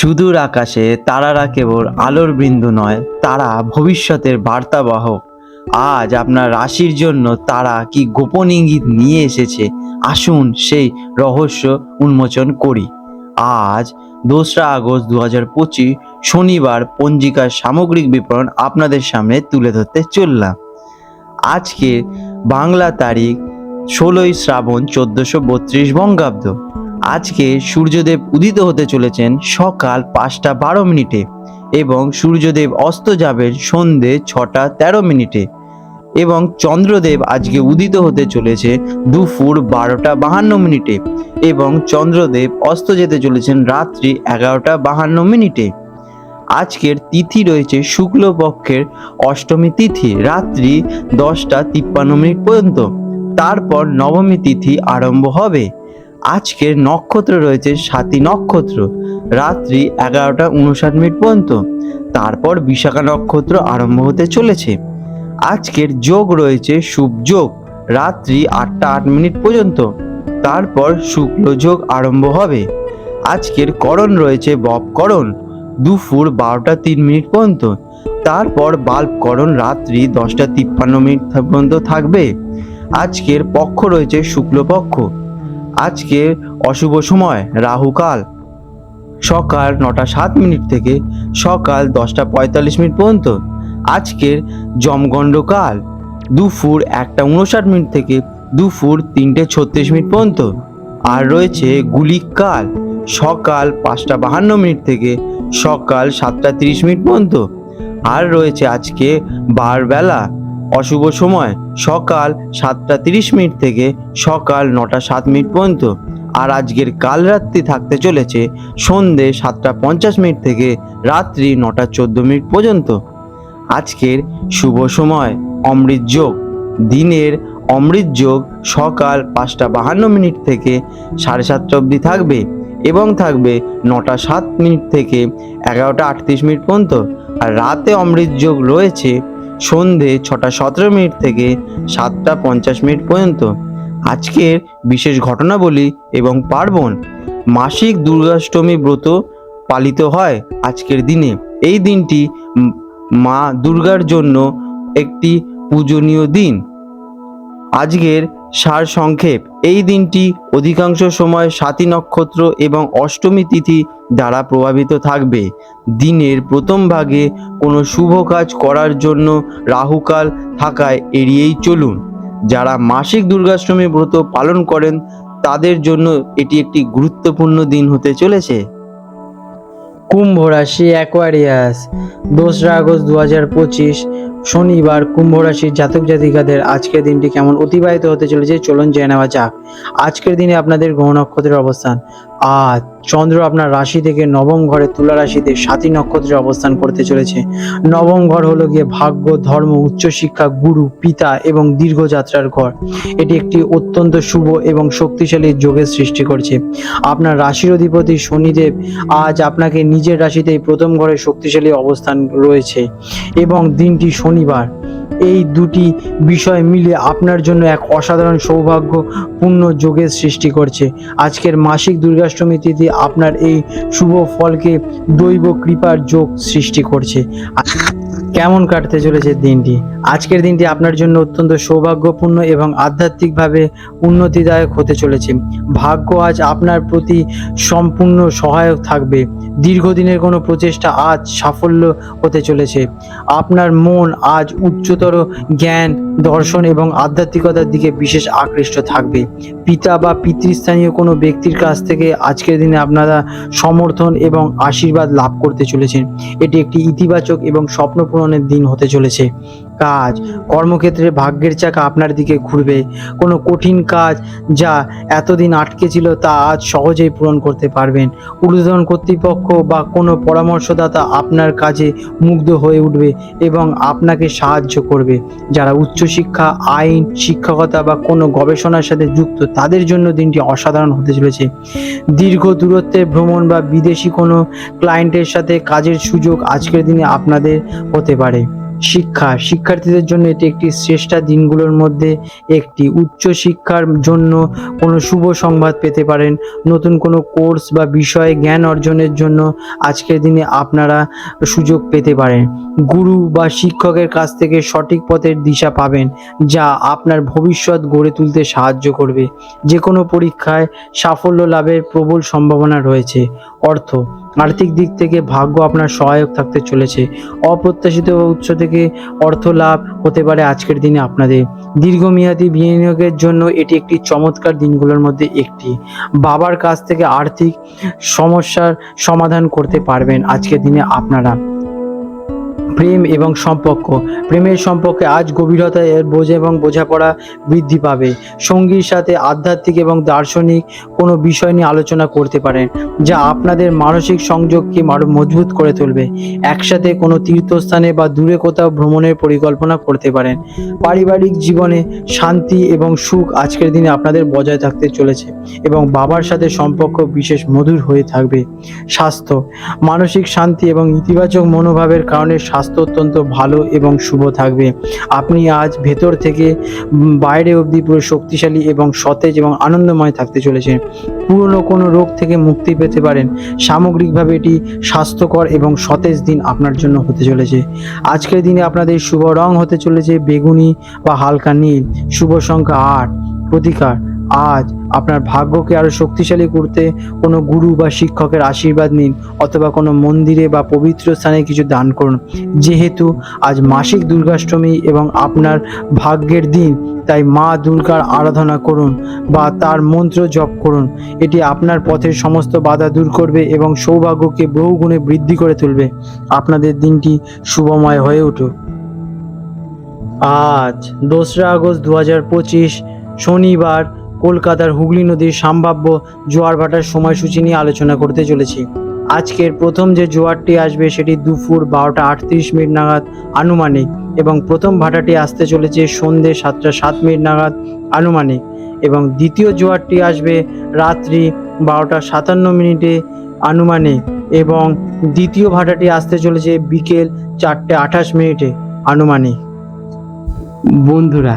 সুদূর আকাশে তারারা কেবল আলোর বিন্দু নয়, তারা ভবিষ্যতের বার্তাবাহক আজ আপনার রাশির জন্য তারা কি গোপন ইঙ্গিত নিয়ে এসেছে? আসুন সেই রহস্য উন্মোচন করি। আজ দোসরা আগস্ট দু হাজার পঁচিশ, শনিবার পঞ্জিকার সামগ্রিক বিবরণ আপনাদের সামনে তুলে ধরতে চললাম। আজকে বাংলা তারিখ ষোলোই শ্রাবণ চোদ্দোশো বত্রিশ বঙ্গাব্দ। আজকে সূর্যদেব উদিত হতে চলেছেন সকাল পাঁচটা বারো মিনিটে এবং সূর্যদেব অস্ত যাবেন সন্ধে ছটা তেরো মিনিটে। এবং চন্দ্রদেব আজকে উদিত হতে চলেছে দুপুর বারোটা বাহান্ন মিনিটে এবং চন্দ্রদেব অস্ত যেতে চলেছেন রাত্রি এগারোটা বাহান্ন মিনিটে। আজকের তিথি রয়েছে শুক্লপক্ষের অষ্টমী তিথি, রাত্রি দশটা তিপ্পান্ন মিনিট পর্যন্ত। তারপর নবমী তিথি আরম্ভ হবে। আজকের নক্ষত্র রয়েছে সাতী নক্ষত্র, রাত্রি এগারোটা উনষাট মিনিট পর্যন্ত। তারপর বিশাখা নক্ষত্র আরম্ভ হতে চলেছে। আজকের যোগ রয়েছে শুভ যোগ, রাত্রি আটটা আট মিনিট পর্যন্ত। তারপর শুক্ল যোগ আরম্ভ হবে। আজকের করণ রয়েছে বপকরণ দুপুর বারোটা তিন মিনিট পর্যন্ত। তারপর বাল্বকরণ রাত্রি দশটা তিপ্পান্ন মিনিট পর্যন্ত থাকবে। আজকের পক্ষ রয়েছে শুক্লপক্ষ আজকে অশুভ সময়, রাহুকাল। সকাল নটা সাত মিনিট থেকে সকাল দশটা পঁয়তাল্লিশ মিনিট পর্যন্ত। আজকের জমগণ্ডকাল দুপুর একটা উনষাট মিনিট থেকে দুপুর তিনটে ছত্রিশ মিনিট পর্যন্ত। আর রয়েছে গুলিক কাল সকাল পাঁচটা বাহান্ন মিনিট থেকে সকাল সাতটা তিরিশ মিনিট পর্যন্ত। আর রয়েছে আজকে বারবেলা অশুভ সময়, সকাল সাতটা তিরিশ মিনিট থেকে সকাল নটা সাত মিনিট পর্যন্ত। আর আজকের কাল রাত্রি থাকতে চলেছে সন্ধে সাতটা পঞ্চাশ মিনিট থেকে রাত্রি নটা চোদ্দ মিনিট পর্যন্ত। আজকের শুভ সময়, অমৃত যোগ। দিনের অমৃত যোগ সকাল পাঁচটা বাহান্ন মিনিট থেকে সাড়ে সাতটা অবধি থাকবে এবং থাকবে নটা সাত মিনিট থেকে এগারোটা আটত্রিশ মিনিট পর্যন্ত। আর রাতে অমৃত যোগ রয়েছে সন্ধে ছটা সতেরো মিনিট থেকে সাতটা পঞ্চাশ মিনিট পর্যন্ত। আজকের বিশেষ ঘটনাবলী এবং পার্বণ, মাসিক দুর্গাষ্টমী ব্রত পালিত হয় আজকের দিনে। এই দিনটি মা দুর্গার জন্য একটি পূজনীয় দিন। আজকের সার সংক্ষেপ। এই দিনটি অধিকাংশ সময় সাতী নক্ষত্র এবং অষ্টমী তিথি দ্বারা প্রভাবিত থাকবে। দিনের প্রথম ভাগে কোনো শুভ কাজ করার জন্য রাহুকাল থাকায় এড়িয়েই চলুন। যারা মাসিক দুর্গাষ্টমী ব্রত পালন করেন, তাদের জন্য এটি একটি গুরুত্বপূর্ণ দিন হতে চলেছে। কুম্ভ রাশি অ্যাকোয়ারিয়াস দোসরা আগস্ট দু হাজার পঁচিশ শনিবার কুম্ভ রাশির জাতক জাতিকাদের আজকের দিনটি কেমন অতিবাহিত হতে চলেছে চলুন জেনে নেওয়া যাক। আজকের দিনে আপনাদের গ্রহ নক্ষত্রের অবস্থান। আজ চন্দ্র আপনার রাশি থেকে নবম ঘরে তুলা রাশিতে সাতী নক্ষত্রে অবস্থান করতে চলেছে। নবম ঘর হলো গিয়ে ভাগ্য, ধর্ম, উচ্চশিক্ষা, গুরু, পিতা এবং দীর্ঘযাত্রার ঘর। এটি একটি অত্যন্ত শুভ এবং শক্তিশালী যোগের সৃষ্টি করছে। আপনার রাশির অধিপতি শনিদেব আজ আপনাকে নিজের রাশিতেই প্রথম ঘরে শক্তিশালী অবস্থান রয়েছে এবং দিনটি শনিবার। এই দুটি বিষয় মিলে আপনার জন্য এক অসাধারণ সৌভাগ্যপূর্ণ যোগের সৃষ্টি করছে। আজকের মাসিক দুর্গাষ্টমী তিথি আপনার এই শুভ ফলকে দৈব কৃপার যোগ সৃষ্টি করছে। কেমন কাটতে চলেছে দিনটি? আজকের দিনটি আপনার জন্য অত্যন্ত সৌভাগ্যপূর্ণ এবং আধ্যাত্মিকভাবে উন্নতিদায়ক হতে চলেছে। ভাগ্য আজ আপনার প্রতি সম্পূর্ণ সহায়ক থাকবে। দীর্ঘদিনের কোনো প্রচেষ্টা আজ সাফল্য হতে চলেছে। আপনার মন আজ উচ্চতর জ্ঞান দর্শন এবং আধ্যাত্মিকতার দিকে বিশেষ আকৃষ্ট থাকবে। পিতা বা পিতৃস্থানীয় কোনো ব্যক্তির কাছ থেকে আজকের দিনে আপনারা সমর্থন এবং আশীর্বাদ লাভ করতে চলেছেন। এটি একটি ইতিবাচক এবং স্বপ্ন পূরণের দিন হতে চলেছে। কাজ। কর্মক্ষেত্রে ভাগ্যের চাকা আপনার দিকে ঘুরবে। কোনো কঠিন কাজ যা এতদিন আটকে ছিল তা আজ সহজেই পূরণ করতে পারবেন। ঊর্ধ্বতন কর্তৃপক্ষ বা কোনো পরামর্শদাতা আপনার কাজে মুগ্ধ হয়ে উঠবে এবং আপনাকে সাহায্য করবে। যারা উচ্চশিক্ষা, আইন, শিক্ষকতা বা কোনো গবেষণার সাথে যুক্ত, তাদের জন্য দিনটি অসাধারণ হতে চলেছে। দীর্ঘ দূরত্বের ভ্রমণ বা বিদেশি কোনো ক্লায়েন্টের সাথে কাজের সুযোগ আজকের দিনে আপনাদের হতে পারে। শিক্ষা। শিক্ষার্থীদের জন্য এটি একটি শ্রেষ্ঠ দিনগুলোর মধ্যে একটি। উচ্চ শিক্ষার জন্য কোনো শুভ সংবাদ পেতে পারেন। নতুন কোনো কোর্স বা বিষয়ে জ্ঞান অর্জনের জন্য আজকের দিনে আপনারা সুযোগ পেতে পারেন। গুরু বা শিক্ষকের কাছ থেকে সঠিক পথের দিশা পাবেন, যা আপনার ভবিষ্যৎ গড়ে তুলতে সাহায্য করবে। যে কোনো পরীক্ষায় সাফল্য লাভের প্রবল সম্ভাবনা রয়েছে। অর্থ, আর্থিক দিক থেকে ভাগ্য আপনার সহায়ক থাকতে চলেছে। অপ্রত্যাশিত উৎস থেকে অর্থ লাভ হতে পারে আজকের দিনে আপনাদের। দীর্ঘমেয়াদী বিনিয়োগের জন্য এটি একটি চমৎকার দিনগুলোর মধ্যে একটি। বাবার কাছ থেকে আর্থিক সমস্যার সমাধান করতে পারবেন আজকের দিনে আপনারা। প্রেম এবং সম্পর্ক। প্রেমের সম্পর্কে আজ গভীরতা এর বোঝ এবং বোঝাপড়া বৃদ্ধি পাবে। সঙ্গীর সাথে আধ্যাত্মিক এবং দার্শনিক কোনো বিষয় নিয়ে আলোচনা করতে পারেন, যা আপনাদের মানসিক সংযোগকে মজবুত করে তুলবে। একসাথে কোনো তীর্থস্থানে বা দূরে কোথাও ভ্রমণের পরিকল্পনা করতে পারেন। পারিবারিক জীবনে শান্তি এবং সুখ আজকের দিনে আপনাদের বজায় থাকতে চলেছে এবং বাবার সাথে সম্পর্ক বিশেষ মধুর হয়ে থাকবে। স্বাস্থ্য, মানসিক শান্তি এবং ইতিবাচক মনোভাবের কারণে স্বাস্থ্য অত্যন্ত ভালো এবং শুভ থাকবে। আপনি আজ ভেতর থেকে বাইরে অবধি পুরো শক্তিশালী এবং সতেজ এবং আনন্দময় থাকতে চলেছেন। পুরনো কোনো রোগ থেকে মুক্তি পেতে পারেন। সামগ্রিকভাবে এটি স্বাস্থ্যকর এবং সতেজ দিন আপনার জন্য হতে চলেছে। আজকের দিনে আপনাদের শুভ রং হতে চলেছে বেগুনি বা হালকা নীল। শুভ সংখ্যা আট। প্রতিকার। আজ আপনার ভাগ্যকে আরও শক্তিশালী করতে কোনো গুরু বা শিক্ষকের আশীর্বাদ নিন অথবা কোনো মন্দিরে বা পবিত্র স্থানে কিছু দান করুন। যেহেতু আজ মাসিক দুর্গাষ্টমী এবং আপনার ভাগ্যের দিন, তাই মা দুর্গার আরাধনা করুন বা তার মন্ত্র জপ করুন। এটি আপনার পথের সমস্ত বাধা দূর করবে এবং সৌভাগ্যকে বহুগুণে বৃদ্ধি করে তুলবে। আপনাদের দিনটি শুভময় হয়ে উঠুক। আজ দোসরা আগস্ট দু হাজার পঁচিশ, শনিবার কলকাতার হুগলি নদীর সম্ভাব্য জোয়ার ভাটার সময়সূচি নিয়ে আলোচনা করতে চলেছি। আজকের প্রথম যে জোয়ারটি আসবে সেটি দুপুর বারোটা আটত্রিশ মিনিট নাগাদ আনুমানিক এবং প্রথম ভাটাটি আসতে চলেছে সন্ধ্যে সাতটা সাত মিনিট নাগাদ আনুমানিক এবং দ্বিতীয় জোয়ারটি আসবে রাত্রি বারোটা সাতান্ন মিনিটে আনুমানিক এবং দ্বিতীয় ভাটাটি আসতে চলেছে বিকেল চারটে আঠাশ মিনিটে আনুমানিক। বন্ধুরা